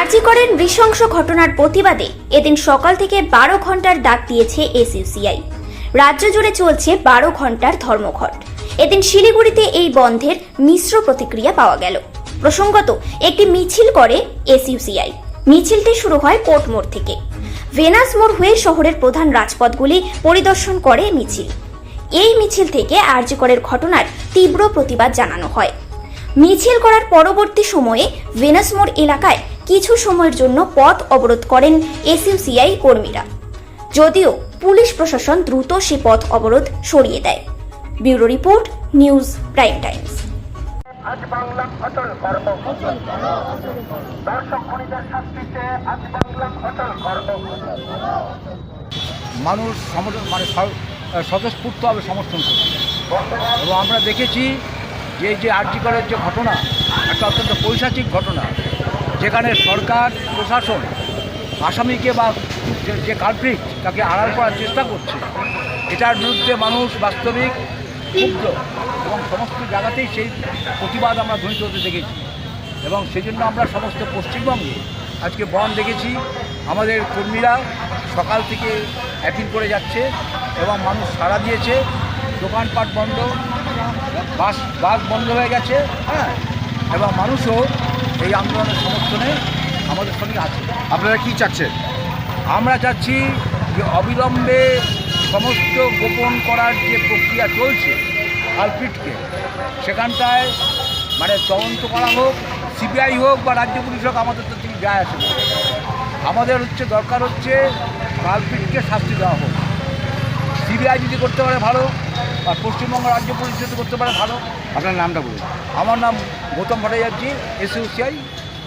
আরজিকরের নৃশংস ঘটনার প্রতিবাদে। এদিন সকাল থেকে বারো ঘণ্টার ডাক দিয়েছে এসইউসিআই। রাজ্য জুড়ে চলছে বারো ঘণ্টার ধর্মঘট। এদিন শিলিগুড়িতে এই বন্ধের মিশ্র প্রতিক্রিয়া পাওয়া গেল। প্রসঙ্গত, একটি মিছিল করে এসইউসিআই। মিছিলটি শুরু হয় কোর্ট মোড় থেকে। ভেনাস মোড় হয়ে শহরের প্রধান রাজপথগুলি পরিদর্শন করে মিছিল। এই মিছিল থেকে আরজিকরের ঘটনার তীব্র প্রতিবাদ জানানো হয়। মিছিল করার পরবর্তী সময়ে ভেনাস মোড় এলাকায় কিছু সময়ের জন্য পথ অবরোধ করেন এসইউসিআই কর্মীরা। যদিও পুলিশ প্রশাসন দ্রুত সে পথ অবরোধ সরিয়ে দেয়। Bureau report news prime times. আজ বাংলা অচল কর্ম দর্শক খনিদের শাস্তিতে আজ বাংলা অচল কর্ম মানুষ সমর্থন মানে স্বতঃস্ফূর্তভাবে সমর্থন করছে। এবং আমরা দেখেছি যে এই যে আর্যিকরের যে ঘটনা একটা অত্যন্ত পৈশাচিক ঘটনা যেখানে সরকার, প্রশাসন, আসামিকে বা যে- কালপ্রিট তাকে আড়াল করার চেষ্টা করছে, এটার বিরুদ্ধে মানুষ বাস্তবিক, ক্ষুব্ধ এবং সমস্ত জায়গাতেই সেই প্রতিবাদ আমরা ধ্বনিত হতে দেখেছি এবং সেই জন্য আমরা সমস্ত পশ্চিমবঙ্গে আজকে বন দেখেছি। আমাদের কর্মীরা সকাল থেকে অ্যাপিল করে যাচ্ছে এবং মানুষ সাড়া দিয়েছে। দোকানপাট বন্ধ, বাস বাস বন্ধ হয়ে গেছে হ্যাঁ? এবং মানুষও এই আন্দোলনের সমর্থনে আমাদের সঙ্গে আছে। আপনারা কি চাচ্ছেন? আমরা চাচ্ছি যে অবিলম্বে সমস্ত গোপন করার যে প্রক্রিয়া চলছে কালপিটকে সেখানটায় মানে তদন্ত করা হোক সিবিআই হোক বা রাজ্য পুলিশ হোক আমাদের তো ঠিক যায় আসে আমাদের হচ্ছে দরকার হচ্ছে কালপিটকে শাস্তি দেওয়া হোক। সিবিআই যদি করতে পারে ভালো আর পশ্চিমবঙ্গ রাজ্য পরিচিত করতে পারে ভালো। আপনার নামটা বলুন। আমার নাম গৌতম ভট্টাচার্য এসইউসিআই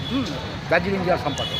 হুম দার্জিলিং জেলা সম্পাদক।